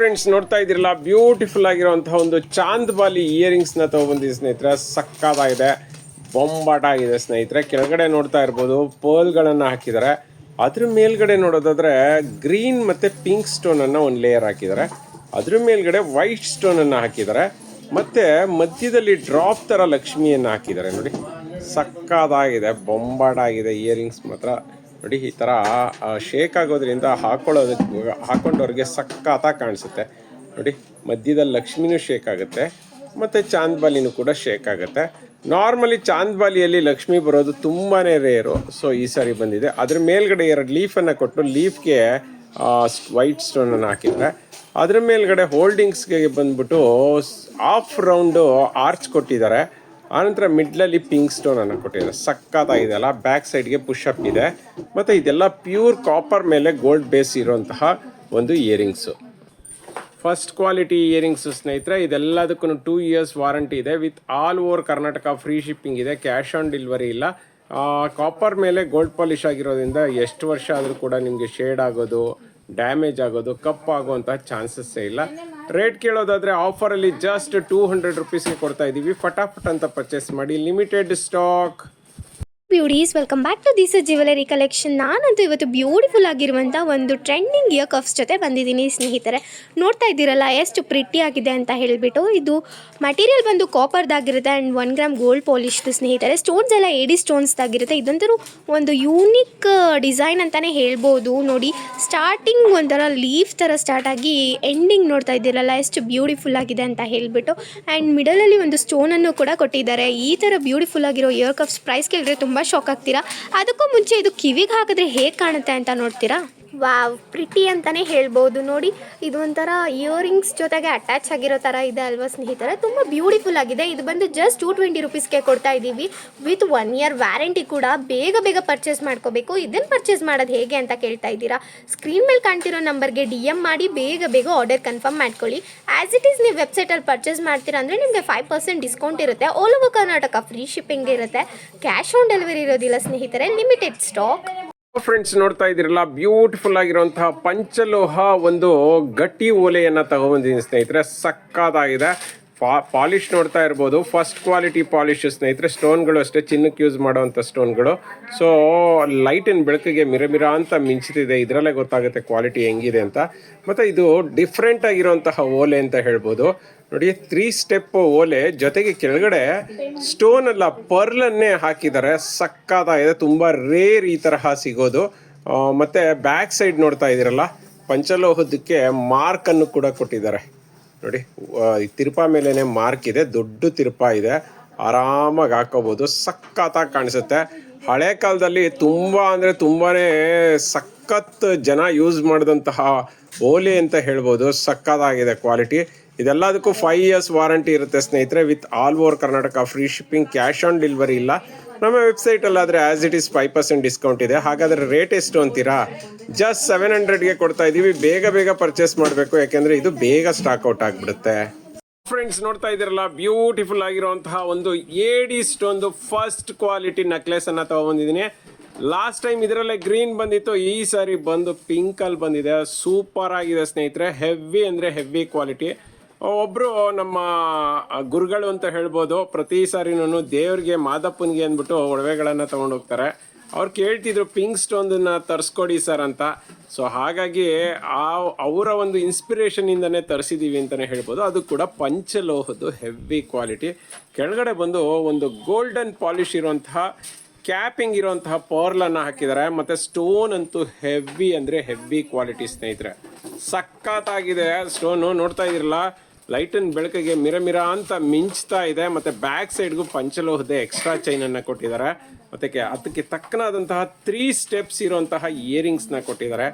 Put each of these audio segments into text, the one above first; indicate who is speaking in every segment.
Speaker 1: Friends ನೋಡ್ತಾ ಇದ್ದೀರಲ್ಲ beautiful ಆಗಿರುವಂತಹ ಒಂದು ಚಾಂದ್ ಬಾಲಿ ಇಯರಿಂಗ್ಸ್ನ ತಗೊಬಂದಿದೆ ಸ್ನೇಹಿತರೆ ಸಕ್ಕದಾಗಿದೆ ಬೊಂಬಾಟ ಆಗಿದೆ ಸ್ನೇಹಿತರೆ. ಕೆಳಗಡೆ ನೋಡ್ತಾ ಇರ್ಬೋದು ಪರ್ಲ್ ಗಳನ್ನ ಹಾಕಿದ್ದಾರೆ. ಅದ್ರ ಮೇಲ್ಗಡೆ ನೋಡೋದಾದ್ರೆ ಗ್ರೀನ್ ಮತ್ತೆ ಪಿಂಕ್ ಸ್ಟೋನ್ ಅನ್ನ ಒಂದು ಲೇಯರ್ ಹಾಕಿದ್ದಾರೆ. ಅದ್ರ ಮೇಲ್ಗಡೆ ವೈಟ್ ಸ್ಟೋನ್ ಅನ್ನ ಹಾಕಿದ್ದಾರೆ. ಮತ್ತೆ ಮಧ್ಯದಲ್ಲಿ ಡ್ರಾಪ್ ತರ ಲಕ್ಷ್ಮಿಯನ್ನ ಹಾಕಿದ್ದಾರೆ ನೋಡಿ. ಸಕ್ಕದಾಗಿದೆ ಬೊಂಬಾಟ ಆಗಿದೆ ಇಯರಿಂಗ್ಸ್ ಮಾತ್ರ. ನೋಡಿ, ಈ ಥರ ಶೇಕ್ ಆಗೋದ್ರಿಂದ ಹಾಕೊಳ್ಳೋದಕ್ಕೆ ಹಾಕೊಂಡವ್ರಿಗೆ ಸಕ್ಕತ್ತಾಗಿ ಕಾಣಿಸುತ್ತೆ. ನೋಡಿ, ಮಧ್ಯದಲ್ಲಿ ಲಕ್ಷ್ಮಿನೂ ಶೇಕ್ ಆಗುತ್ತೆ, ಮತ್ತು ಚಾಂದ್ಬಾಲಿನೂ ಕೂಡ ಶೇಕ್ ಆಗುತ್ತೆ. ನಾರ್ಮಲಿ ಚಾಂದ್ಬಾಲಿಯಲ್ಲಿ ಲಕ್ಷ್ಮಿ ಬರೋದು ತುಂಬಾ ರೇರು ಸೊ ಈ ಸಾರಿ ಬಂದಿದೆ. ಅದ್ರ ಮೇಲ್ಗಡೆ ಎರಡು ಲೀಫನ್ನು ಕೊಟ್ಟು ಲೀಫ್ಗೆ ವೈಟ್ ಸ್ಟೋನನ್ನು ಹಾಕಿದರೆ, ಅದ್ರ ಮೇಲ್ಗಡೆ ಹೋಲ್ಡಿಂಗ್ಸ್ಗೆ ಬಂದ್ಬಿಟ್ಟು ಆಫ್ ರೌಂಡು ಆರ್ಚ್ ಕೊಟ್ಟಿದ್ದಾರೆ. ಆನಂತರ ಮಿಡ್ಲಲ್ಲಿ ಪಿಂಕ್ ಸ್ಟೋನ್ ಅನ್ನು ಕೊಟ್ಟಿದ್ದಾರೆ. ಸಕ್ಕತ್ತಾಗಿದೆ ಅಲ್ಲ ಬ್ಯಾಕ್ ಸೈಡ್ಗೆ ಪುಷ್ ಅಪ್ ಇದೆ. ಮತ್ತು ಇದೆಲ್ಲ ಪ್ಯೂರ್ ಕಾಪರ್ ಮೇಲೆ ಗೋಲ್ಡ್ ಬೇಸ್ ಇರುವಂತಹ ಒಂದು ಇಯರಿಂಗ್ಸು. ಫಸ್ಟ್ ಕ್ವಾಲಿಟಿ ಇಯರಿಂಗ್ಸ್ ಸ್ನೇಹಿತರೆ ಇದೆಲ್ಲದಕ್ಕೂ ಟೂ ಇಯರ್ಸ್ ವಾರಂಟಿ ಇದೆ. With all over Karnataka free shipping ಇದೆ, ಕ್ಯಾಶ್ ಆನ್ ಡೆಲಿವರಿ ಇಲ್ಲ. ಕಾಪರ್ ಮೇಲೆ ಗೋಲ್ಡ್ ಪಾಲಿಶ್ ಆಗಿರೋದ್ರಿಂದ ಎಷ್ಟು ವರ್ಷ ಆದರೂ ಕೂಡ ನಿಮಗೆ ಶೇಡ್ ಆಗೋದು, ಡ್ಯಾಮೇಜ್ ಆಗೋದು, ಕಪ್ ಆಗುವಂತಹ ಚಾನ್ಸಸ್ಸೇ ಇಲ್ಲ. ರೇಟ್ ಕೇಳೋದಾದ್ರೆ ಆಫರಲ್ಲಿ ಜಸ್ಟ್ ಟೂ ಹಂಡ್ರೆಡ್ ರುಪೀಸ್ಗೆ ಕೊಡ್ತಾ ಇದ್ದೀವಿ ಫಟಾಫಟ್ ಅಂತ ಪರ್ಚೇಸ್ ಮಾಡಿ. Limited stock
Speaker 2: beauties welcome back to this jewellery collection ನಾನಂತೂ ಇವತ್ತು ಬ್ಯೂಟಿಫುಲ್ ಆಗಿರುವಂಥ ಒಂದು ಟ್ರೆಂಡಿಂಗ್ ಇಯರ್ ಕಫ್ಸ್ ಜೊತೆ ಬಂದಿದ್ದೀನಿ. ಸ್ನೇಹಿತರೆ, ನೋಡ್ತಾ ಇದ್ದೀರಲ್ಲ, ಎಷ್ಟು ಪ್ರಿಟಿ ಆಗಿದೆ ಅಂತ ಹೇಳಿಬಿಟ್ಟು. ಇದು ಮಟೀರಿಯಲ್ ಬಂದು ಕಾಪರ್ದಾಗಿರುತ್ತೆ ಆ್ಯಂಡ್ ಒನ್ ಗ್ರಾಮ್ ಗೋಲ್ಡ್ ಪಾಲಿಶ್ದು ಸ್ನೇಹಿತರೆ. ಸ್ಟೋನ್ಸ್ ಎಲ್ಲ ಏಡಿ ಸ್ಟೋನ್ಸ್ದಾಗಿರುತ್ತೆ ಇದಂತರೂ ಒಂದು ಯೂನಿಕ್ ಡಿಸೈನ್ ಅಂತಲೇ ಹೇಳ್ಬೋದು. ನೋಡಿ ಸ್ಟಾರ್ಟಿಂಗ್ ಒಂಥರ ಲೀಫ್ ಥರ ಸ್ಟಾರ್ಟ್ ಆಗಿ ಎಂಡಿಂಗ್ ನೋಡ್ತಾ ಇದ್ದೀರಲ್ಲ, ಎಷ್ಟು ಬ್ಯೂಟಿಫುಲ್ ಆಗಿದೆ ಅಂತ ಹೇಳಿಬಿಟ್ಟು. ಆ್ಯಂಡ್ ಮಿಡಲಲ್ಲಿ ಒಂದು ಸ್ಟೋನನ್ನು ಕೂಡ ಕೊಟ್ಟಿದ್ದಾರೆ. ಈ ಥರ ಬ್ಯೂಟಿಫುಲ್ ಆಗಿರೋ ಇಯರ್ ಕಫ್ಸ್ ಪ್ರೈಸ್ ಕೇಳಿದ್ರೆ ತುಂಬ ಶಾಕ್ ಆಗ್ತೀರಾ? ಅದಕ್ಕೂ ಮುಂಚೆ ಇದು ಕಿವಿಗೆ ಹಾಕಿದ್ರೆ ಹೇಗೆ ಕಾಣುತ್ತೆ ಅಂತ ನೋಡ್ತೀರಾ? ವಾವ್ ಪ್ರಿಟಿ ಅಂತಲೇ ಹೇಳ್ಬೋದು. ನೋಡಿ, ಇದು ಒಂಥರ ಇಯರಿಂಗ್ಸ್ ಜೊತೆಗೆ ಅಟ್ಯಾಚ್ ಆಗಿರೋ ಥರ ಇದೆ ಅಲ್ವಾ ಸ್ನೇಹಿತರೆ? ತುಂಬ ಬ್ಯೂಟಿಫುಲ್ ಆಗಿದೆ. ಇದು ಬಂದು ಜಸ್ಟ್ ಟೂ ಟ್ವೆಂಟಿ ರುಪೀಸ್ಗೆ ಕೊಡ್ತಾ ಇದ್ದೀವಿ. ವಿತ್ ಒನ್ ಇಯರ್ ವ್ಯಾರಂಟಿ ಕೂಡ ಬೇಗ ಬೇಗ ಪರ್ಚೇಸ್ ಮಾಡ್ಕೋಬೇಕು. ಇದನ್ನು ಪರ್ಚೇಸ್ ಮಾಡೋದು ಹೇಗೆ ಅಂತ ಕೇಳ್ತಾ ಇದ್ದೀರಾ? ಸ್ಕ್ರೀನ್ ಮೇಲೆ ಕಾಣ್ತಿರೋ ನಂಬರ್ಗೆ ಡಿ ಎಂ ಮಾಡಿ ಬೇಗ ಬೇಗ ಆರ್ಡರ್ ಕನ್ಫರ್ಮ್ ಮಾಡ್ಕೊಳ್ಳಿ. ಆ್ಯಸ್ ಇಟ್ ಈಸ್ ನೀವು ವೆಬ್ಸೈಟಲ್ಲಿ ಪರ್ಚೇಸ್ ಮಾಡ್ತೀರಾ ಅಂದರೆ ನಿಮಗೆ ಫೈವ್ ಪರ್ಸೆಂಟ್ ಡಿಸ್ಕೌಂಟ್ ಇರುತ್ತೆ. All over Karnataka free shipping ಇರುತ್ತೆ. ಕ್ಯಾಶ್ ಆನ್ ಡೆಲಿವರಿ ಇರೋದಿಲ್ಲ ಸ್ನೇಹಿತರೆ. ಲಿಮಿಟೆಡ್ ಸ್ಟಾಕ್
Speaker 1: ಫ್ರೆಂಡ್ಸ್ ನೋಡ್ತಾ ಇದ್ದೀರಲ್ಲ ಬ್ಯೂಟಿಫುಲ್ ಆಗಿರುವಂತಹ ಪಂಚಲೋಹ ಒಂದು ಗಟ್ಟಿ ಓಲೆಯನ್ನ ತಗೊಬಂದಿದ್ದೀನಿ ಸ್ನೇಹಿತರೆ. ಸಕ್ಕತ್ತಾಗಿದೆ. ಪಾಲಿಶ್ ನೋಡ್ತಾ ಇರ್ಬೋದು. ಫಸ್ಟ್ ಕ್ವಾಲಿಟಿ ಪಾಲಿಶ್ ಸ್ನೇಹಿತರೆ ಸ್ಟೋನ್ಗಳು ಅಷ್ಟೇ, ಚಿನ್ನಕ್ಕೆ ಯೂಸ್ ಮಾಡುವಂಥ ಸ್ಟೋನ್ಗಳು ಸೊ ಲೈಟಿನ ಬೆಳಕಿಗೆ ಮಿರಮಿರ ಮಿರ ಅಂತ ಮಿಂಚುತ್ತಿದೆ ಇದರಲ್ಲೇ ಗೊತ್ತಾಗುತ್ತೆ ಕ್ವಾಲಿಟಿ ಹೆಂಗಿದೆ ಅಂತ. ಮತ್ತು ಇದು ಡಿಫ್ರೆಂಟ್ ಆಗಿರುವಂತಹ ಓಲೆ ಅಂತ ಹೇಳ್ಬೋದು. ನೋಡಿ ತ್ರೀ ಸ್ಟೆಪ್ ಓಲೆ ಜೊತೆಗೆ ಕೆಳಗಡೆ ಸ್ಟೋನ್ ಅಲ್ಲ ಪರ್ಲನ್ನೇ ಹಾಕಿದ್ದಾರೆ. ಸಕ್ಕತ್ತಾಗಿದೆ. ತುಂಬ ರೇರ್ ಈ ತರಹ ಸಿಗೋದು. ಮತ್ತೆ ಬ್ಯಾಕ್ ಸೈಡ್ ನೋಡ್ತಾ ಇದ್ದೀರಲ್ಲ ಪಂಚಲೋಹದಕ್ಕೆ ಮಾರ್ಕ್ ಅನ್ನು ಕೂಡ ಕೊಟ್ಟಿದ್ದಾರೆ. ನೋಡಿ ತಿರುಪಾ ಮೇಲೇನೆ ಮಾರ್ಕ್ ಇದೆ, ದೊಡ್ಡ ತಿರುಪ ಇದೆ. ಆರಾಮಾಗಿ ಹಾಕೋಬಹುದು ಸಖತ್ತಾಗಿ ಕಾಣಿಸುತ್ತೆ. ಹಳೆ ಕಾಲದಲ್ಲಿ ತುಂಬಾ ಅಂದ್ರೆ ತುಂಬಾನೇ ಸಖತ್ ಜನ ಯೂಸ್ ಮಾಡಿದಂತಹ ಓಲೆ ಅಂತ ಹೇಳ್ಬೋದು. ಸಕ್ಕತ್ತಾಗಿದೆ ಕ್ವಾಲಿಟಿ. ಇದೆಲ್ಲದಕ್ಕೂ ಫೈವ್ ಇಯರ್ಸ್ ವಾರಂಟಿ ಇರುತ್ತೆ ಸ್ನೇಹಿತರೆ. With all over Karnataka free shipping cash on delivery ಇಲ್ಲ. ನಮ್ಮ website ಅಲ್ಲಾದ್ರೆ as it is five percent discount ಇದೆ. ಹಾಗಾದ್ರೆ ರೇಟ್ ಎಷ್ಟು ಅಂತೀರಾ? ಜಸ್ಟ್ ಸೆವೆನ್ ಹಂಡ್ರೆಡ್ಗೆ ಕೊಡ್ತಾ ಇದೀವಿ. ಬೇಗ ಬೇಗ ಪರ್ಚೇಸ್ ಮಾಡಬೇಕು. ಯಾಕೆಂದ್ರೆ ಇದು ಬೇಗ ಸ್ಟಾಕ್ ಔಟ್ ಆಗಿಬಿಡುತ್ತೆ. ಫ್ರೆಂಡ್ಸ್ ನೋಡ್ತಾ ಇದ್ದೀರಲ್ಲ ಬ್ಯೂಟಿಫುಲ್ ಆಗಿರುವಂತಹ ಒಂದು ಏಡಿ ಒಂದು ಫಸ್ಟ್ ಕ್ವಾಲಿಟಿ ನೆಕ್ಲೆಸ್ ಅನ್ನ ತಗೊಂಡಿದ್ದೀನಿ ಲಾಸ್ಟ್ ಟೈಮ್ ಇದರಲ್ಲೇ ಗ್ರೀನ್ ಬಂದಿತ್ತು. ಈ ಸಾರಿ ಬಂದು ಪಿಂಕ್ ಅಲ್ಲಿ ಬಂದಿದೆ. ಸೂಪರ್ ಆಗಿದೆ ಸ್ನೇಹಿತರೆ. ಹೆವಿ ಅಂದ್ರೆ ಹೆವಿ ಕ್ವಾಲಿಟಿ ಒಬ್ರು ನಮ್ಮ ಗುರುಗಳು ಅಂತ ಹೇಳ್ಬೋದು, ಪ್ರತಿ ಸಾರಿನೂ ದೇವ್ರಿಗೆ ಮಾದಪ್ಪನಿಗೆ ಅಂದ್ಬಿಟ್ಟು ಒಡವೆಗಳನ್ನ ತಗೊಂಡು ಹೋಗ್ತಾರೆ. ಅವ್ರು ಕೇಳ್ತಿದ್ರು, ಪಿಂಕ್ ಸ್ಟೋನ್ ತರಿಸ್ಕೊಡಿ ಸರ್ ಅಂತ. ಸೊ ಹಾಗಾಗಿ ಆ, ಅವರ ಒಂದು ಇನ್ಸ್ಪಿರೇಷನ್ ಇಂದನೇ ತರಿಸಿದೀವಿ ಅಂತಾನೆ ಹೇಳ್ಬೋದು. ಅದು ಕೂಡ ಪಂಚಲೋಹದ್ದು ಹೆವಿ ಕ್ವಾಲಿಟಿ ಕೆಳಗಡೆ ಬಂದು ಒಂದು ಗೋಲ್ಡನ್ ಪಾಲಿಶ್ ಇರುವಂತಹ ಕ್ಯಾಪಿಂಗ್ ಇರುವಂತಹ ಪರ್ಲನ್ನು ಹಾಕಿದ್ದಾರೆ. ಮತ್ತೆ ಸ್ಟೋನ್ ಅಂತೂ ಹೆವಿ ಅಂದ್ರೆ ಹೆವಿ ಕ್ವಾಲಿಟಿ ಸ್ನೇಹಿತರೆ. ಸಖತ್ತಾಗಿದೆ ಸ್ಟೋನು ನೋಡ್ತಾ ಇದಿರಲ್ಲ ಲೈಟನ್ ಬೆಳಕಿಗೆ ಮಿರ ಮಿರ ಅಂತ ಮಿಂಚ್ತಾ ಇದೆ. ಮತ್ತೆ ಬ್ಯಾಕ್ ಸೈಡ್ಗೂ ಪಂಚಲೋಹದ ಎಕ್ಸ್ಟ್ರಾ ಚೈನ್ ಅನ್ನ ಕೊಟ್ಟಿದ್ದಾರೆ. ಮತ್ತೆ ಅದಕ್ಕೆ ತಕ್ಕನಾದಂತಹ ತ್ರೀ ಸ್ಟೆಪ್ಸ್ ಇರುವಂತಹ ಇಯರಿಂಗ್ಸ್ನ ಕೊಟ್ಟಿದ್ದಾರೆ.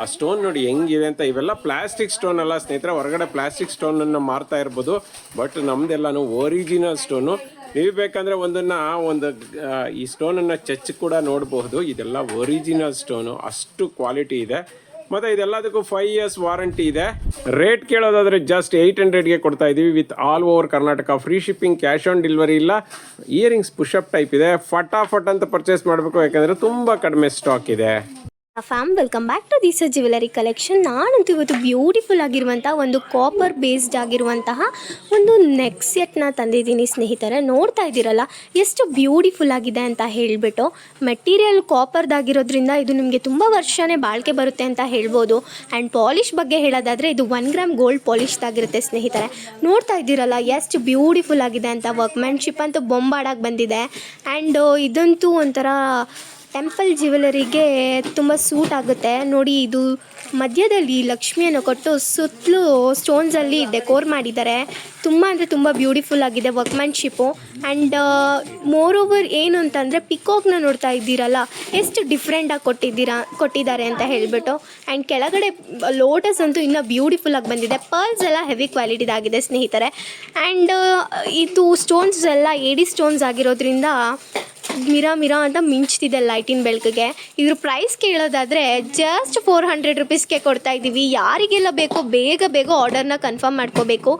Speaker 1: ಆ ಸ್ಟೋನ್ ನೋಡಿ ಹೆಂಗಿದೆ ಅಂತ, ಇವೆಲ್ಲ ಪ್ಲಾಸ್ಟಿಕ್ ಸ್ಟೋನ್ ಅಲ್ಲ ಸ್ನೇಹಿತರೆ, ಹೊರಗಡೆ ಪ್ಲಾಸ್ಟಿಕ್ ಸ್ಟೋನ್ ಅನ್ನ ಮಾರ್ತಾ ಇರ್ಬೋದು. ಬಟ್ ನಮ್ದೆಲ್ಲಾನು ಒರಿಜಿನಲ್ ಸ್ಟೋನು ನೀವು ಬೇಕಂದ್ರೆ ಒಂದನ್ನ, ಒಂದು ಈ ಸ್ಟೋನ್ ಅನ್ನ ಚಚ್ ಕೂಡ ನೋಡಬಹುದು. ಇದೆಲ್ಲ ಒರಿಜಿನಲ್ ಸ್ಟೋನು ಅಷ್ಟು ಕ್ವಾಲಿಟಿ ಇದೆ. ಮತ್ತೆ ಇದೆಲ್ಲದಕ್ಕೂ ಫೈವ್ ಇಯರ್ಸ್ ವಾರಂಟಿ ಇದೆ. ರೇಟ್ ಕೇಳೋದಾದ್ರೆ ಜಸ್ಟ್ ಏಯ್ಟ್ ಹಂಡ್ರೆಡ್ಗೆ ಕೊಡ್ತಾ ಇದೀವಿ with all over Karnataka free shipping cash on delivery ಇಲ್ಲ. ಇಯರಿಂಗ್ಸ್ ಪುಷಪ್ ಟೈಪ್ ಇದೆ. ಫಟಾಫಟ್ ಅಂತ ಪರ್ಚೇಸ್ ಮಾಡಬೇಕು ಯಾಕಂದ್ರೆ ತುಂಬಾ ಕಡಿಮೆ ಸ್ಟಾಕ್ ಇದೆ.
Speaker 2: Fam welcome back to this jewellery collection ನಾನಂತೂ ಇವತ್ತು ಬ್ಯೂಟಿಫುಲ್ ಆಗಿರುವಂಥ ಒಂದು ಕಾಪರ್ ಬೇಸ್ಡ್ ಆಗಿರುವಂತಹ ಒಂದು ನೆಕ್ ಸೆಟ್ನ ತಂದಿದ್ದೀನಿ ಸ್ನೇಹಿತರೆ. ನೋಡ್ತಾ ಇದ್ದೀರಲ್ಲ, ಎಷ್ಟು ಬ್ಯೂಟಿಫುಲ್ ಆಗಿದೆ ಅಂತ ಹೇಳಿಬಿಟ್ಟು. ಮೆಟೀರಿಯಲ್ ಕಾಪರ್ದಾಗಿರೋದ್ರಿಂದ ಇದು ನಿಮಗೆ ತುಂಬ ವರ್ಷನೇ ಬಾಳಿಕೆ ಬರುತ್ತೆ ಅಂತ ಹೇಳ್ಬೋದು. ಆ್ಯಂಡ್ ಪಾಲಿಷ್ ಬಗ್ಗೆ ಹೇಳೋದಾದರೆ ಇದು ಒನ್ ಗ್ರಾಮ್ ಗೋಲ್ಡ್ ಪಾಲಿಶ್ದಾಗಿರುತ್ತೆ ಸ್ನೇಹಿತರೆ. ನೋಡ್ತಾ ಇದ್ದೀರಲ್ಲ, ಎಷ್ಟು ಬ್ಯೂಟಿಫುಲ್ ಆಗಿದೆ ಅಂತ. ವರ್ಕ್ಮ್ಯಾನ್ಶಿಪ್ ಅಂತೂ ಬೊಂಬಾಡಾಗಿ ಬಂದಿದೆ. ಆ್ಯಂಡ್ ಇದಂತೂ ಒಂಥರ ಟೆಂಪಲ್ ಜ್ಯುವೆಲರಿಗೆ ತುಂಬ ಸೂಟ್ ಆಗುತ್ತೆ. ನೋಡಿ ಇದು ಮಧ್ಯದಲ್ಲಿ ಲಕ್ಷ್ಮಿಯನ್ನು ಕೊಟ್ಟು ಸುತ್ತಲೂ ಸ್ಟೋನ್ಸಲ್ಲಿ ಡೆಕೋರ್ ಮಾಡಿದ್ದಾರೆ. ತುಂಬ ಅಂದರೆ ತುಂಬ ಬ್ಯೂಟಿಫುಲ್ ಆಗಿದೆ ವರ್ಕ್ಮ್ಯಾನ್ಶಿಪ್ಪು ಆ್ಯಂಡ್ ಮೋರ್ ಓವರ್ ಏನು ಅಂತಂದರೆ ಪಿಕಾಕ್ನ ನೋಡ್ತಾ ಇದ್ದೀರಲ್ಲ, ಎಷ್ಟು ಡಿಫ್ರೆಂಟಾಗಿ ಕೊಟ್ಟಿದ್ದೀರಾ, ಕೊಟ್ಟಿದ್ದಾರೆ ಅಂತ ಹೇಳಿಬಿಟ್ಟು. ಆ್ಯಂಡ್ ಕೆಳಗಡೆ ಲೋಟಸ್ ಅಂತೂ ಇನ್ನೂ ಬ್ಯೂಟಿಫುಲ್ ಆಗಿ ಬಂದಿದೆ. ಪರ್ಲ್ಸ್ ಎಲ್ಲ ಹೆವಿ ಕ್ವಾಲಿಟಿದಾಗಿದೆ ಸ್ನೇಹಿತರೆ. ಆ್ಯಂಡ್ ಇದು ಸ್ಟೋನ್ಸ್ ಎಲ್ಲ ಏಡಿ ಸ್ಟೋನ್ಸ್ ಆಗಿರೋದ್ರಿಂದ ಮಿರಾ ಮಿರಾ ಅಂತ ಮಿಂಚ್ತಿದೆ ಲೈಟಿನ ಬೆಳಕಿಗೆ. ಇದ್ರ ಪ್ರೈಸ್ ಕೇಳೋದಾದರೆ ಜಸ್ಟ್ ಫೋರ್ ಹಂಡ್ರೆಡ್ ರುಪೀಸ್ಗೆ ಕೊಡ್ತಾ ಇದ್ದೀವಿ. ಯಾರಿಗೆಲ್ಲ ಬೇಕೋ ಬೇಗ ಬೇಗ ಆರ್ಡರ್ನ ಕನ್ಫರ್ಮ್ ಮಾಡ್ಕೋಬೇಕು.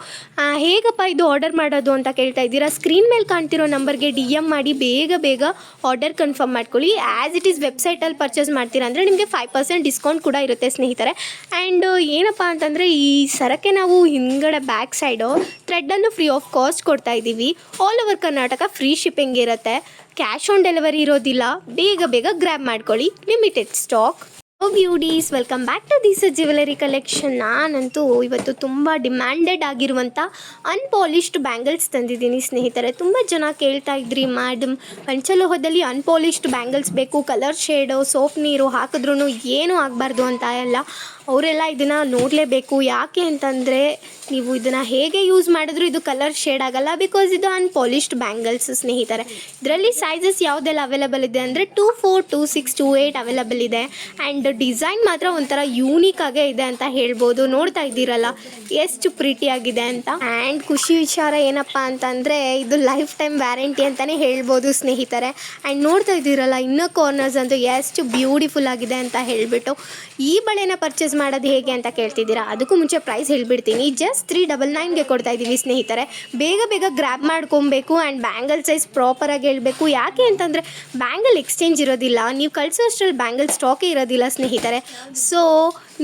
Speaker 2: ಹೇಗಪ್ಪ ಇದು ಆರ್ಡರ್ ಮಾಡೋದು ಅಂತ ಕೇಳ್ತಾ ಇದ್ದೀರಾ? ಸ್ಕ್ರೀನ್ ಮೇಲೆ ಕಾಣ್ತಿರೋ ನಂಬರ್ಗೆ ಡಿ ಎಂ ಮಾಡಿ ಬೇಗ ಬೇಗ ಆರ್ಡರ್ ಕನ್ಫರ್ಮ್ ಮಾಡ್ಕೊಳ್ಳಿ. ಆ್ಯಸ್ ಇಟ್ ಈಸ್ ವೆಬ್ಸೈಟಲ್ಲಿ ಪರ್ಚೇಸ್ ಮಾಡ್ತೀರಾ ಅಂದರೆ ನಿಮಗೆ ಫೈವ್ ಪರ್ಸೆಂಟ್ ಡಿಸ್ಕೌಂಟ್ ಕೂಡ ಇರುತ್ತೆ ಸ್ನೇಹಿತರೆ. ಆ್ಯಂಡ್ ಏನಪ್ಪ ಅಂತಂದರೆ ಈ ಸರಕ್ಕೆ ನಾವು ಹಿಂದ್ಗಡೆ ಬ್ಯಾಕ್ ಸೈಡು ಥ್ರೆಡ್ಡನ್ನು ಫ್ರೀ ಆಫ್ ಕಾಸ್ಟ್ ಕೊಡ್ತಾ ಇದ್ದೀವಿ. All over Karnataka free shipping ಇರುತ್ತೆ. ಕ್ಯಾಶ್ ಆನ್ ಡೆಲಿವರಿ ಇರೋದಿಲ್ಲ. ಬೇಗ ಬೇಗ ಗ್ರ್ಯಾಬ್ ಮಾಡ್ಕೊಳ್ಳಿ. Limited stock beauties welcome back to this jewellery collection ನಾನಂತೂ ಇವತ್ತು ತುಂಬ ಡಿಮ್ಯಾಂಡೆಡ್ ಆಗಿರುವಂಥ ಅನ್ಪಾಲಿಶ್ಡ್ ಬ್ಯಾಂಗಲ್ಸ್ ತಂದಿದ್ದೀನಿ ಸ್ನೇಹಿತರೆ. ತುಂಬ ಜನ ಕೇಳ್ತಾ ಇದ್ರಿ ಮ್ಯಾಡಮ್ ಪಂಚಲೋಹದಲ್ಲಿ ಅನ್ಪಾಲಿಶ್ಡ್ ಬ್ಯಾಂಗಲ್ಸ್ ಬೇಕು. ಕಲರ್ ಶೇಡು ಸೋಫ್ ನೀರು ಹಾಕಿದ್ರೂ ಏನೂ ಆಗಬಾರ್ದು ಅಂತ ಎಲ್ಲ ಅವರೆಲ್ಲ ಇದನ್ನು ನೋಡಲೇಬೇಕು. ಯಾಕೆ ಅಂತಂದರೆ ನೀವು ಇದನ್ನು ಹೇಗೆ ಯೂಸ್ ಮಾಡಿದ್ರು ಇದು ಕಲರ್ ಶೇಡ್ ಆಗಲ್ಲ ಬಿಕಾಸ್ ಇದು ಅನ್ಪಾಲಿಶ್ಡ್ ಬ್ಯಾಂಗಲ್ಸ್ ಸ್ನೇಹಿತರೆ. ಇದರಲ್ಲಿ ಸೈಜಸ್ ಯಾವುದೆಲ್ಲ ಅವೈಲೇಬಲ್ ಇದೆ ಅಂದರೆ two four two six two eight available ಇದೆ. ಆ್ಯಂಡ್ ಡಿಸೈನ್ ಮಾತ್ರ ಒಂಥರ ಯೂನಿಕ್ ಆಗೇ ಇದೆ ಅಂತ ಹೇಳ್ಬೋದು. ನೋಡ್ತಾ ಇದ್ದೀರಲ್ಲ, ಎಷ್ಟು ಪ್ರೀಟಿ ಆಗಿದೆ ಅಂತ. ಆ್ಯಂಡ್ ಖುಷಿ ವಿಚಾರ ಏನಪ್ಪ ಅಂತಂದರೆ ಇದು ಲೈಫ್ ಟೈಮ್ ವ್ಯಾರಂಟಿ ಅಂತಲೇ ಹೇಳ್ಬೋದು ಸ್ನೇಹಿತರೆ. ಆ್ಯಂಡ್ ನೋಡ್ತಾ ಇದ್ದೀರಲ್ಲ ಇನ್ನೂ ಕಾರ್ನರ್ಸ್ ಅಂತೂ ಎಷ್ಟು ಬ್ಯೂಟಿಫುಲ್ ಆಗಿದೆ ಅಂತ ಹೇಳಿಬಿಟ್ಟು ಈ ಬಳೆನ ಪರ್ಚೇಸ್ ಮಾಡೋದು ಹೇಗೆ ಅಂತ ಕೇಳ್ತಿದ್ದೀರಾ? ಅದಕ್ಕೂ ಮುಂಚೆ ಪ್ರೈಸ್ ಹೇಳ್ಬಿಡ್ತೀನಿ. ಜಸ್ಟ್ ತ್ರೀ ಡಬಲ್ ನೈನ್ಗೆ ಕೊಡ್ತಾ ಇದ್ದೀವಿ ಸ್ನೇಹಿತರೆ. ಬೇಗ ಬೇಗ ಗ್ರ್ಯಾಬ್ ಮಾಡ್ಕೊಬೇಕು ಆ್ಯಂಡ್ ಬ್ಯಾಂಗಲ್ ಸೈಜ್ ಪ್ರಾಪರಾಗಿ ಹೇಳಬೇಕು. ಯಾಕೆ ಅಂತಂದರೆ ಬ್ಯಾಂಗಲ್ ಎಕ್ಸ್ಚೇಂಜ್ ಇರೋದಿಲ್ಲ. ನೀವು ಕಳಿಸೋ ಅಷ್ಟರಲ್ಲಿ ಬ್ಯಾಂಗಲ್ ಸ್ಟಾಕೇ ಇರೋದಿಲ್ಲ ಸ್ನೇಹಿತರೆ. ಸೊ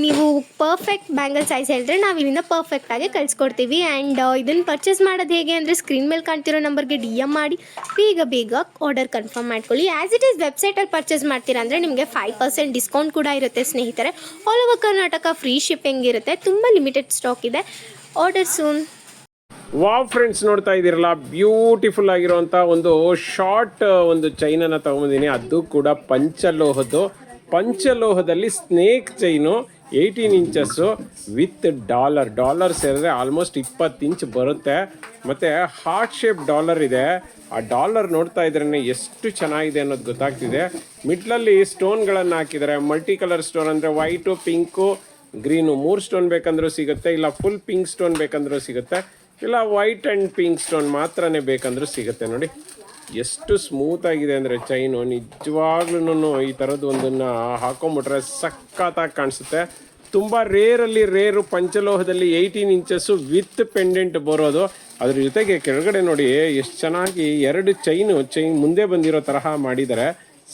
Speaker 2: ನೀವು ಪರ್ಫೆಕ್ಟ್ ಬ್ಯಾಂಗಲ್ ಸೈಜ್ ಹೇಳಿದ್ರೆ ನಾವು ಇಲ್ಲಿಂದ ಪರ್ಫೆಕ್ಟಾಗಿ ಕಳಿಸ್ಕೊಡ್ತೀವಿ. ಆ್ಯಂಡ್ ಇದನ್ನು ಪರ್ಚೇಸ್ ಮಾಡೋದು ಹೇಗೆ ಅಂದರೆ ಸ್ಕ್ರೀನ್ ಮೇಲೆ ಕಾಣ್ತಿರೋ ನಂಬರ್ಗೆ ಡಿ ಎಂ ಮಾಡಿ, ಬೇಗ ಬೇಗ ಆರ್ಡರ್ ಕನ್ಫರ್ಮ್ ಮಾಡ್ಕೊಳ್ಳಿ. ಆ್ಯಸ್ ಇಟ್ ಈಸ್ ವೆಬ್ಸೈಟಲ್ಲಿ ಪರ್ಚೇಸ್ ಮಾಡ್ತೀರಾ ಅಂದರೆ ನಿಮಗೆ ಫೈವ್ ಪರ್ಸೆಂಟ್ ಡಿಸ್ಕೌಂಟ್ ಕೂಡ ಇರುತ್ತೆ ಸ್ನೇಹಿತರೆ. ಆಲ್ ಓವರ್ ಫ್ರೀ ಶಿಪ್ಪಿಂಗ್ ಇರುತ್ತೆ. ತುಂಬ ಲಿಮಿಟೆಡ್ ಸ್ಟಾಕ್ ಇದೆ. ಆರ್ಡರ್ ಸೂನ್
Speaker 1: ವಾವ್ ಫ್ರೆಂಡ್ಸ್ ನೋಡ್ತಾ ಇದ್ದೀರಲ್ಲ ಬ್ಯೂಟಿಫುಲ್ ಆಗಿರುವಂಥ ಒಂದು ಶಾರ್ಟ್ ಒಂದು ಚೈನನ್ನು ತಗೊಂಡಿದ್ದೀನಿ ಅದು ಕೂಡ ಪಂಚಲೋಹದ್ದು. ಪಂಚಲೋಹದಲ್ಲಿ snake chain eighteen inches with dollar dollar ಸೇರಿದ್ರೆ ಆಲ್ಮೋಸ್ಟ್ ಇಪ್ಪತ್ತು ಇಂಚ್ ಬರುತ್ತೆ. ಮತ್ತು ಹಾರ್ಟ್ ಶೇಪ್ ಡಾಲರ್ ಇದೆ. ಆ ಡಾಲರ್ ನೋಡ್ತಾ ಇದ್ರೇ ಎಷ್ಟು ಚೆನ್ನಾಗಿದೆ ಅನ್ನೋದು ಗೊತ್ತಾಗ್ತಿದೆ. ಮಿಡ್ಲಲ್ಲಿ ಸ್ಟೋನ್ಗಳನ್ನು ಹಾಕಿದ್ದಾರೆ ಮಲ್ಟಿ ಕಲರ್ ಸ್ಟೋನ್ ಅಂದರೆ ವೈಟು ಪಿಂಕು ಗ್ರೀನು ಮೂರು ಸ್ಟೋನ್ ಬೇಕಂದ್ರೂ ಸಿಗುತ್ತೆ. ಇಲ್ಲ ಫುಲ್ ಪಿಂಕ್ ಸ್ಟೋನ್ ಬೇಕಂದ್ರೂ ಸಿಗುತ್ತೆ. ಇಲ್ಲ ವೈಟ್ ಆ್ಯಂಡ್ ಪಿಂಕ್ ಸ್ಟೋನ್ ಮಾತ್ರನೇ ಬೇಕಂದ್ರೂ ಸಿಗುತ್ತೆ ನೋಡಿ. ಎಷ್ಟು ಸ್ಮೂತ್ ಆಗಿದೆ ಅಂದರೆ ಚೈನು. ನಿಜವಾಗ್ಲೂ ಈ ಥರದ್ದು ಒಂದನ್ನು ಹಾಕೊಂಬಿಟ್ರೆ ಸಖತ್ತಾಗಿ ಕಾಣಿಸುತ್ತೆ. ತುಂಬ ರೇರಲ್ಲಿ ರೇರು ಪಂಚಲೋಹದಲ್ಲಿ ಏಯ್ಟೀನ್ ಇಂಚಸ್ಸು ವಿತ್ ಪೆಂಡೆಂಟ್ ಬರೋದು. ಅದ್ರ ಜೊತೆಗೆ ಕೆಳಗಡೆ ನೋಡಿ ಎಷ್ಟು ಚೆನ್ನಾಗಿ ಎರಡು ಚೈನು ಚೈನ್ ಮುಂದೆ ಬಂದಿರೋ ತರಹ ಮಾಡಿದರೆ.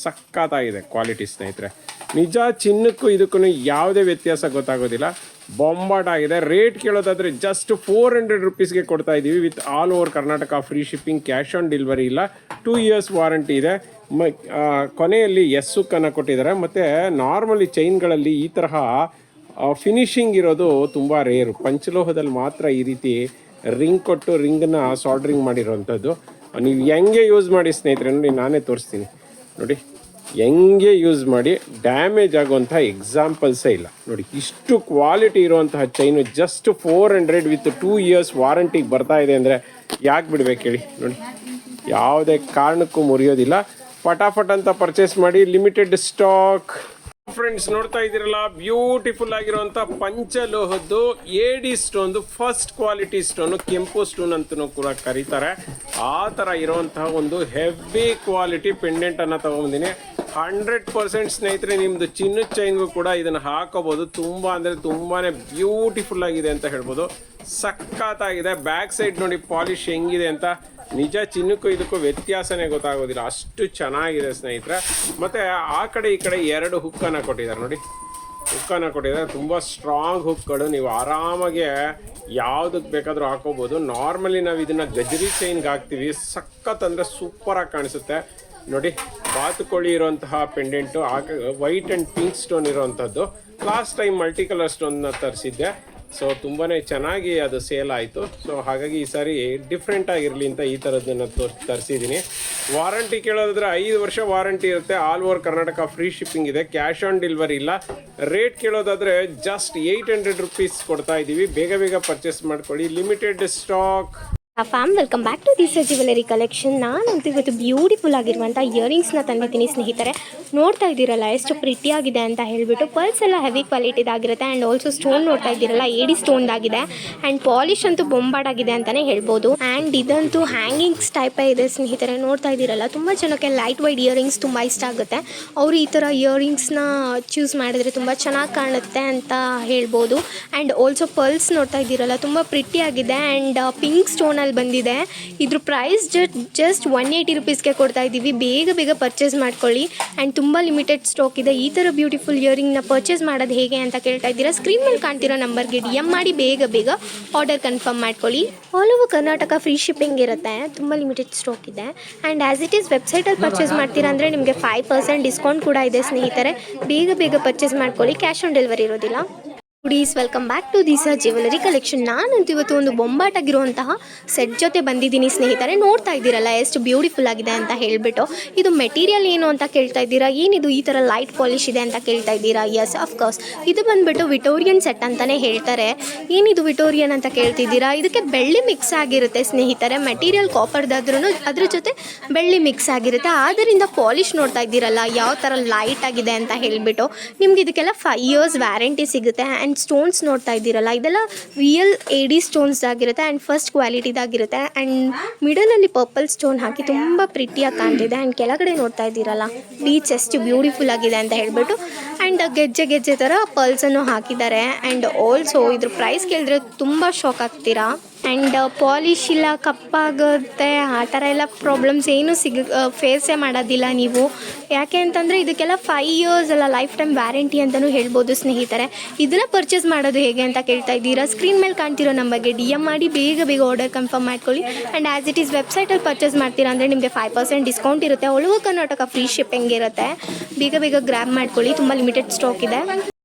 Speaker 1: ಸಖತ್ತಾಗಿದೆ ಕ್ವಾಲಿಟಿ ಸ್ನೇಹಿತರೆ. ನಿಜ ಚಿನ್ನಕ್ಕೂ ಇದಕ್ಕೂ ಯಾವುದೇ ವ್ಯತ್ಯಾಸ ಗೊತ್ತಾಗೋದಿಲ್ಲ. ಬೊಂಬಾಟ್ ಆಗಿದೆ. ರೇಟ್ ಕೇಳೋದಾದ್ರೆ ಜಸ್ಟ್ ಫೋರ್ ಹಂಡ್ರೆಡ್ ರುಪೀಸ್ಗೆ ಕೊಡ್ತಾ ಇದ್ದೀವಿ with all over Karnataka free shipping cash on delivery ಇಲ್ಲ. ಟೂ ಇಯರ್ಸ್ ವಾರಂಟಿ ಇದೆ. ಮ ಕೊನೆಯಲ್ಲಿ ಎಸ್ ಸುಕ್ಕನ್ನು ಕೊಟ್ಟಿದ್ದಾರೆ. ಮತ್ತು ನಾರ್ಮಲಿ ಚೈನ್ಗಳಲ್ಲಿ ಈ ತರಹ ಫಿನಿಶಿಂಗ್ ಇರೋದು ತುಂಬ ರೇರು ಪಂಚಲೋಹದಲ್ಲಿ ಮಾತ್ರ ಈ ರೀತಿ ರಿಂಗ್ ಕೊಟ್ಟು ರಿಂಗನ್ನ ಸಾಲ್ಡ್ರಿಂಗ್ ಮಾಡಿರೋವಂಥದ್ದು ನೀವು ಹೆಂಗೆ ಯೂಸ್ ಮಾಡಿ ಸ್ನೇಹಿತರೆ, ನೋಡಿ ನಾನೇ ತೋರಿಸ್ತೀನಿ. ನೋಡಿ. ಹೆಂಗೆ ಯೂಸ್ ಮಾಡಿ ಡ್ಯಾಮೇಜ್ ಆಗುವಂಥ ಎಕ್ಸಾಂಪಲ್ಸೇ ಇಲ್ಲ. ನೋಡಿ, ಇಷ್ಟು ಕ್ವಾಲಿಟಿ ಇರುವಂತಹ chain just four hundred with two years ವಾರಂಟಿಗೆ ಬರ್ತಾ ಇದೆ ಅಂದರೆ ಯಾಕೆ ಬಿಡ್ಬೇಕು ಹೇಳಿ? ನೋಡಿ, ಯಾವುದೇ ಕಾರಣಕ್ಕೂ ಮುರಿಯೋದಿಲ್ಲ. ಪಟಾಫಟ್ ಅಂತ ಪರ್ಚೇಸ್ ಮಾಡಿ ಲಿಮಿಟೆಡ್ ಸ್ಟಾಕ್ ಫ್ರೆಂಡ್ಸ್ ನೋಡ್ತಾ ಇದ್ದೀರಲ್ಲ? ಬ್ಯೂಟಿಫುಲ್ ಆಗಿರುವಂತ ಪಂಚಲೋಹದ್ದು A D stone first quality stone ಕೆಂಪು ಸ್ಟೋನ್ ಅಂತಲೂ ಕೂಡ ಕರೀತಾರೆ. ಆ ಥರ ಇರುವಂತಹ ಒಂದು ಹೆವಿ ಕ್ವಾಲಿಟಿ ಪೆಂಡೆಂಟ್ ಅನ್ನ ತಗೊಂಬಂದಿನಿ. ಹಂಡ್ರೆಡ್ ಪರ್ಸೆಂಟ್ ಸ್ನೇಹಿತರೆ, ನಿಮ್ದು ಚಿನ್ನದ ಚೈನ್ಗೂ ಕೂಡ ಇದನ್ನು ಹಾಕೋಬಹುದು ತುಂಬಾ ಅಂದ್ರೆ ತುಂಬಾನೇ ಬ್ಯೂಟಿಫುಲ್ ಆಗಿದೆ ಅಂತ ಹೇಳ್ಬೋದು. ಸಖತ್ತಾಗಿದೆ. ಬ್ಯಾಕ್ ಸೈಡ್ ನೋಡಿ ಪಾಲಿಶ್ ಹೆಂಗಿದೆ ಅಂತ. ನಿಜ ಚಿನ್ನಕ್ಕೂ ಇದಕ್ಕೂ ವ್ಯತ್ಯಾಸನೇ ಗೊತ್ತಾಗೋದಿಲ್ಲ. ಅಷ್ಟು ಚೆನ್ನಾಗಿದೆ ಸ್ನೇಹಿತರೆ. ಮತ್ತು ಆ ಕಡೆ ಈ ಕಡೆ ಎರಡು ಹುಕ್ಕನ್ನು ಕೊಟ್ಟಿದ್ದಾರೆ ನೋಡಿ. ಹುಕ್ಕನ್ನು ಕೊಟ್ಟಿದ್ದಾರೆ. ತುಂಬ ಸ್ಟ್ರಾಂಗ್ ಹುಕ್ಗಳು ನೀವು ಆರಾಮಾಗಿ ಯಾವುದಕ್ಕೆ ಬೇಕಾದರೂ ಹಾಕೋಬೋದು. ನಾರ್ಮಲಿ ನಾವು ಇದನ್ನು ಗಜರಿ ಚೈನ್ಗೆ ಹಾಕ್ತೀವಿ. ಸಖತ್ ಅಂದರೆ ಸೂಪರಾಗಿ ಕಾಣಿಸುತ್ತೆ. ನೋಡಿ, ಬಾತುಕೋಳಿ ಇರುವಂತಹ ಪೆಂಡೆಂಟು ಆಗ ವೈಟ್ ಆ್ಯಂಡ್ ಪಿಂಕ್ ಸ್ಟೋನ್ ಇರುವಂಥದ್ದು ಲಾಸ್ಟ್ ಟೈಮ್ ಮಲ್ಟಿ ಕಲರ್ ಸ್ಟೋನ್ನ ತರಿಸಿದ್ದೆ. ಸೊ ತುಂಬಾ ಚೆನ್ನಾಗಿ ಅದು ಸೇಲ್ ಆಯಿತು. ಸೊ ಹಾಗಾಗಿ ಈ ಸಾರಿ ಡಿಫ್ರೆಂಟ್ ಆಗಿರಲಿ ಅಂತ ಈ ಥರದ್ದನ್ನು ತರಿಸಿದ್ದೀನಿ ವಾರಂಟಿ ಕೇಳೋದಾದ್ರೆ ಐದು ವರ್ಷ ವಾರಂಟಿ ಇರುತ್ತೆ. All over Karnataka free shipping ಇದೆ. ಕ್ಯಾಶ್ ಆನ್ ಡೆಲಿವರಿ ಇಲ್ಲ. ರೇಟ್ ಕೇಳೋದಾದರೆ ಜಸ್ಟ್ ಏಯ್ಟ್ ಹಂಡ್ರೆಡ್ ರುಪೀಸ್ ಕೊಡ್ತಾ ಇದ್ದೀವಿ ಬೇಗ ಬೇಗ ಪರ್ಚೇಸ್ ಮಾಡ್ಕೊಳ್ಳಿ. Limited stock
Speaker 2: fam welcome back to this jewellery collection ನಾನಂತೂ ಇವತ್ತು ಬ್ಯೂಟಿಫುಲ್ ಆಗಿರುವಂಥ ಇಯರಿಂಗ್ಸ್ನ ತಂದಿದ್ದೀನಿ, ಸ್ನೇಹಿತರೆ. ನೋಡ್ತಾ ಇದ್ದೀರಲ್ಲ, ಎಷ್ಟು ಪ್ರಿಟಿ ಆಗಿದೆ ಅಂತ ಹೇಳಿಬಿಟ್ಟು ಪರ್ಸ್ ಎಲ್ಲ ಹೆವಿ ಕ್ವಾಲಿಟಿದಾಗಿರುತ್ತೆ ಆ್ಯಂಡ್ ಆಲ್ಸೋ ಸ್ಟೋನ್ ನೋಡ್ತಾ ಇದ್ದೀರಲ್ಲ ಏಡಿ ಸ್ಟೋನ್ದಾಗಿದೆ ಆ್ಯಂಡ್ ಪಾಲಿಶ್ ಅಂತೂ ಬೊಂಬಾಡಾಗಿದೆ ಅಂತಲೇ ಹೇಳ್ಬೋದು. ಆ್ಯಂಡ್ ಇದಂತೂ ಹ್ಯಾಂಗಿಂಗ್ಸ್ ಟೈಪೇ ಇದೆ, ಸ್ನೇಹಿತರೆ. ನೋಡ್ತಾ ಇದ್ದೀರಲ್ಲ, ತುಂಬ ಜನಕ್ಕೆ ಲೈಟ್ ವೈಟ್ ಇಯರಿಂಗ್ಸ್ ತುಂಬ ಇಷ್ಟ ಆಗುತ್ತೆ. ಅವರು ಈ ಥರ ಇಯರಿಂಗ್ಸ್ನ ಚೂಸ್ ಮಾಡಿದ್ರೆ ತುಂಬ ಚೆನ್ನಾಗಿ ಕಾಣುತ್ತೆ ಅಂತ ಹೇಳ್ಬೋದು. ಆ್ಯಂಡ್ ಆಲ್ಸೋ ಪರ್ಲ್ಸ್ ನೋಡ್ತಾ ಇದ್ದೀರಲ್ಲ, ತುಂಬ ಪ್ರಿಟಿ ಆಗಿದೆ. ಆ್ಯಂಡ್ ಪಿಂಕ್ ಸ್ಟೋನಲ್ಲಿ ಬಂದಿದೆ. ಇದ್ರ price just just one eighty ರುಪೀಸ್ಗೆ ಕೊಡ್ತಾ ಇದ್ದೀವಿ. ಬೇಗ ಬೇಗ ಪರ್ಚೇಸ್ ಮಾಡ್ಕೊಳ್ಳಿ. ಆ್ಯಂಡ್ ತುಂಬ ಲಿಮಿಟೆಡ್ ಸ್ಟಾಕ್ ಇದೆ. ಈ ಥರ ಬ್ಯೂಟಿಫುಲ್ ಇಯರಿಂಗ್ನ ಪರ್ಚೇಸ್ ಮಾಡೋದು ಹೇಗೆ ಅಂತ ಕೇಳ್ತಾ ಇದ್ದೀರಾ? ಸ್ಕ್ರೀನ್ ಮೇಲೆ ಕಾಣ್ತಿರೋ ನಂಬರ್ಗೆ ಡಿ ಎಂ ಮಾಡಿ ಬೇಗ ಬೇಗ ಆರ್ಡರ್ ಕನ್ಫರ್ಮ್ ಮಾಡ್ಕೊಳ್ಳಿ. All over Karnataka free shipping ಇರುತ್ತೆ. ತುಂಬ ಲಿಮಿಟೆಡ್ ಸ್ಟಾಕ್ ಇದೆ. ಆ್ಯಂಡ್ ಆ್ಯಸ್ ಇಟ್ ಈಸ್ ವೆಬ್ಸೈಟಲ್ಲಿ ಪರ್ಚೇಸ್ ಮಾಡ್ತೀರಾ ಅಂದರೆ ನಿಮಗೆ ಫೈವ್ ಪರ್ಸೆಂಟ್ ಡಿಸ್ಕೌಂಟ್ ಕೂಡ ಇದೆ, ಸ್ನೇಹಿತರೆ. ಬೇಗ ಬೇಗ ಪರ್ಚೇಸ್ ಮಾಡ್ಕೊಳ್ಳಿ. ಕ್ಯಾಶ್ ಆನ್ ಡೆಲಿವರಿ ಇರೋದಿಲ್ಲ. Goodies welcome back to this jewellery collection ನಾನಂತೂ ಇವತ್ತು ಒಂದು ಬೊಂಬಾಟಾಗಿರುವಂತಹ ಸೆಟ್ ಜೊತೆ ಬಂದಿದ್ದೀನಿ ಸ್ನೇಹಿತರೆ. ನೋಡ್ತಾ ಇದ್ದೀರಲ್ಲ, ಎಷ್ಟು ಬ್ಯೂಟಿಫುಲ್ ಆಗಿದೆ ಅಂತ ಹೇಳಿಬಿಟ್ಟು. ಇದು ಮೆಟೀರಿಯಲ್ ಏನು ಅಂತ ಕೇಳ್ತಾ ಇದ್ದೀರಾ? ಏನಿದು ಈ ಥರ ಲೈಟ್ ಪಾಲಿಶ್ ಇದೆ ಅಂತ ಕೇಳ್ತಾ ಇದ್ದೀರಾ? ಎಸ್ ಅಫ್ಕೋರ್ಸ್ ಇದು ಬಂದ್ಬಿಟ್ಟು ವಿಟೋರಿಯನ್ ಸೆಟ್ ಅಂತಲೇ ಹೇಳ್ತಾರೆ. ಏನಿದು ವಿಟೋರಿಯನ್ ಅಂತ ಕೇಳ್ತಿದ್ದೀರಾ? ಇದಕ್ಕೆ ಬೆಳ್ಳಿ ಮಿಕ್ಸ್ ಆಗಿರುತ್ತೆ ಸ್ನೇಹಿತರೆ. ಮೆಟೀರಿಯಲ್ ಕಾಪರ್ದಾದ್ರೂ ಅದ್ರ ಜೊತೆ ಬೆಳ್ಳಿ ಮಿಕ್ಸ್ ಆಗಿರುತ್ತೆ. ಆದ್ದರಿಂದ ಪಾಲಿಶ್ ನೋಡ್ತಾ ಇದ್ದೀರಲ್ಲ, ಯಾವ ಥರ ಲೈಟ್ ಆಗಿದೆ ಅಂತ ಹೇಳಿಬಿಟ್ಟು. ನಿಮ್ಗೆ ಇದಕ್ಕೆಲ್ಲ ಫೈವ್ ಇಯರ್ಸ್ ವ್ಯಾರಂಟಿ ಸಿಗುತ್ತೆ. ಆ್ಯಂಡ್ ಸ್ಟೋನ್ಸ್ ನೋಡ್ತಾ ಇದ್ದೀರಲ್ಲ, ಇದೆಲ್ಲ ರಿಯಲ್ ಎ ಸ್ಟೋನ್ಸ್ ಆಗಿರುತ್ತೆ ಆ್ಯಂಡ್ ಫಸ್ಟ್ ಕ್ವಾಲಿಟಿದಾಗಿರುತ್ತೆ ಆ್ಯಂಡ್ ಮಿಡಲಲ್ಲಿ ಪರ್ಪಲ್ ಸ್ಟೋನ್ ಹಾಕಿ ತುಂಬ ಪ್ರಿಟಿಯಾಗಿ ಕಾಣ್ತಿದೆ ಆ್ಯಂಡ್ ಕೆಳಗಡೆ ನೋಡ್ತಾ ಇದ್ದೀರಲ್ಲ ಬೀಚ್ ಎಷ್ಟು ಬ್ಯೂಟಿಫುಲ್ ಆಗಿದೆ ಅಂತ ಹೇಳ್ಬಿಟ್ಟು. ಆ್ಯಂಡ್ ಗೆಜ್ಜೆ ಗೆಜ್ಜೆ ಥರ ಪರ್ಲ್ಸನ್ನು ಹಾಕಿದ್ದಾರೆ. ಆ್ಯಂಡ್ ಆಲ್ಸೋ ಇದ್ರ ಪ್ರೈಸ್ ಕೇಳಿದ್ರೆ ತುಂಬ ಶಾಕ್ ಆಗ್ತೀರಾ? ಆ್ಯಂಡ್ ಪಾಲಿಶ್ ಇಲ್ಲ, ಕಪ್ಪಾಗುತ್ತೆ, ಆ ಥರ ಎಲ್ಲ ಪ್ರಾಬ್ಲಮ್ಸ್ ಏನೂ ಸಿಗ ಫೇಸೇ ಮಾಡೋದಿಲ್ಲ ನೀವು. ಯಾಕೆ ಅಂತಂದರೆ ಇದಕ್ಕೆಲ್ಲ ಫೈವ್ ಇಯರ್ಸ್ ಎಲ್ಲ ಲೈಫ್ ಟೈಮ್ ವ್ಯಾರಂಟಿ ಅಂತಲೂ ಹೇಳ್ಬೋದು ಸ್ನೇಹಿತರೆ. ಇದನ್ನು ಪರ್ಚೇಸ್ ಮಾಡೋದು ಹೇಗೆ ಅಂತ ಕೇಳ್ತಾ ಇದ್ದೀರಾ? ಸ್ಕ್ರೀನ್ ಮೇಲೆ ಕಾಣ್ತಿರೋ ನಂಬರ್ಗೆ ಡಿ ಎಂ ಮಾಡಿ, ಬೇಗ ಬೇಗ ಆರ್ಡರ್ ಕನ್ಫರ್ಮ್ ಮಾಡ್ಕೊಳ್ಳಿ. ಆ್ಯಂಡ್ ಆ್ಯಸ್ ಇಟ್ ಈಸ್ ವೆಬ್ಸೈಟಲ್ಲಿ ಪರ್ಚೇಸ್ ಮಾಡ್ತೀರಾ ಅಂದರೆ ನಿಮಗೆ ಫೈವ್ ಪರ್ಸೆಂಟ್ ಡಿಸ್ಕೌಂಟ್ ಇರುತ್ತೆ. ಒಳಗೂ ಕರ್ನಾಟಕ ಫ್ರೀ ಶಿಪ್ಪಿಂಗ್ ಇರುತ್ತೆ. ಬೇಗ ಬೇಗ ಗ್ರ್ಯಾಬ್ ಮಾಡ್ಕೊಳ್ಳಿ. ತುಂಬ ಲಿಮಿಟೆಡ್ ಸ್ಟಾಕ್ ಇದೆ.